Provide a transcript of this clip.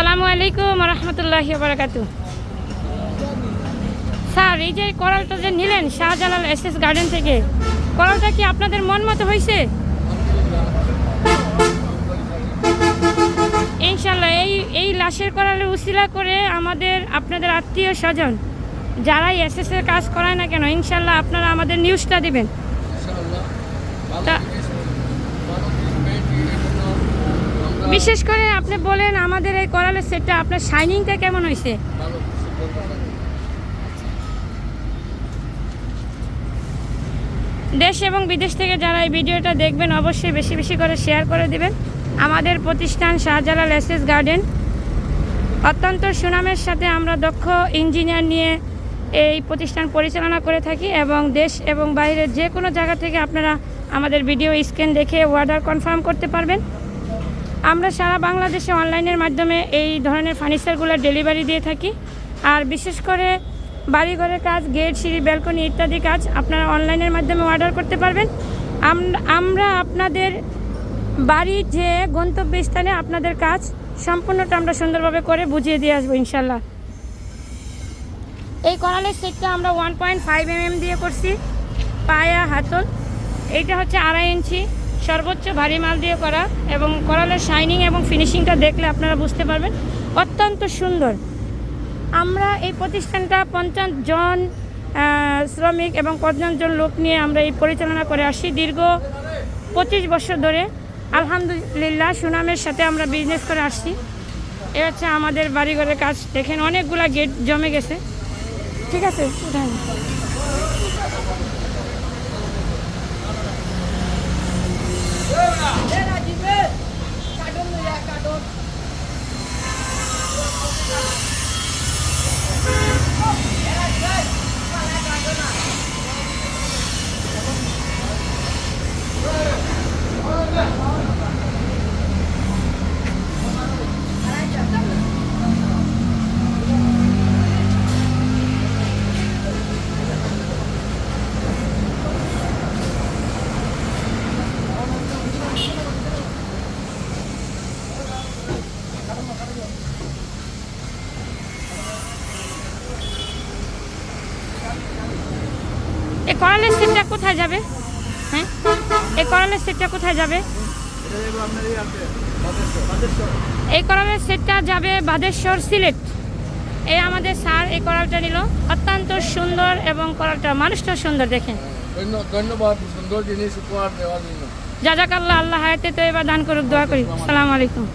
আসসালামু আলাইকুম রহমতুল্লাহ বারাকাত স্যার, এই যে করালটা যে নিলেন শাহজালাল এস এস গার্ডেন থেকে, করালটা কি আপনাদের মন মতো হয়েছে? ইনশাল্লাহ এই এই লাশের করালে উসিলা করে আমাদের, আপনাদের আত্মীয় স্বজন, যারাই এস এস এর কাজ করায় না কেন ইনশাল্লাহ আপনারা আমাদের নিউজটা দিবেন। তা- বিশেষ করে আপনি বলেন আমাদের এই করালের সেটটা আপনার শাইনিংটা কেমন হয়েছে দেশ এবং বিদেশ থেকে যারা এই ভিডিওটা দেখবেন অবশ্যই বেশি বেশি করে শেয়ার করে দিবেন। আমাদের প্রতিষ্ঠান শাহজালাল এসএস গার্ডেন অত্যন্ত সুনামের সাথে আমরা দক্ষ ইঞ্জিনিয়ার নিয়ে এই প্রতিষ্ঠান পরিচালনা করে থাকি এবং দেশ এবং বাইরের যে কোনো জায়গা থেকে আপনারা আমাদের ভিডিও স্ক্যান দেখে অর্ডার কনফার্ম করতে পারবেন। আমরা সারা বাংলাদেশে অনলাইনের মাধ্যমে এই ধরনের ফার্নিচারগুলো ডেলিভারি দিয়ে থাকি। আর বিশেষ করে বাড়িঘরের কাজ, গেট, সিঁড়ি, ব্যালকনি ইত্যাদি কাজ আপনারা অনলাইনের মাধ্যমে অর্ডার করতে পারবেন। আমরা আপনাদের বাড়ির যে গন্তব্যস্থানে আপনাদের কাজ সম্পূর্ণটা আমরা সুন্দরভাবে করে বুঝিয়ে দিয়ে আসব ইনশাল্লাহ এই করালের সেটটা আমরা ওয়ান পয়েন্ট ফাইভ এম দিয়ে করছি, পায়া হাতল। এইটা হচ্ছে আড়াই ইঞ্চি। সর্বোচ্চ ভারী মাল দিয়ে করা এবং করালের শাইনিং এবং ফিনিশিংটা দেখলে আপনারা বুঝতে পারবেন। অত্যন্ত সুন্দর। আমরা এই প্রতিষ্ঠানটা পঞ্চাশ জন শ্রমিক এবং পঞ্চাশ জন লোক নিয়ে আমরা এই পরিচালনা করে আসি। দীর্ঘ পঁচিশ বছর ধরে আলহামদুলিল্লাহ সুনামের সাথে আমরা বিজনেস করে আসছি। এ হচ্ছে আমাদের বাড়িঘরের কাজ। দেখেন অনেকগুলা গেট জমে গেছে। ঠিক আছে Vamos lá. এই করালের সেটটা কোথায় যাবে? হ্যাঁ? এই করালের সেটটা কোথায় যাবে? এই করালের সেটটা যাবে বাদেশ্বর সিলেট। এই আমাদের স্যার এই করালটা নিল। অত্যন্ত সুন্দর এবং করালটা মানুষটা সুন্দর দেখেন। ধন্য- ধন্যবাদ সুন্দর জিনিস উপহার দেওয়ার জন্য। জাজাকাল্লাহ আল্লাহ হায়াতে তো এবার দান করুক দোয়া করি। সালাম আলাইকুম।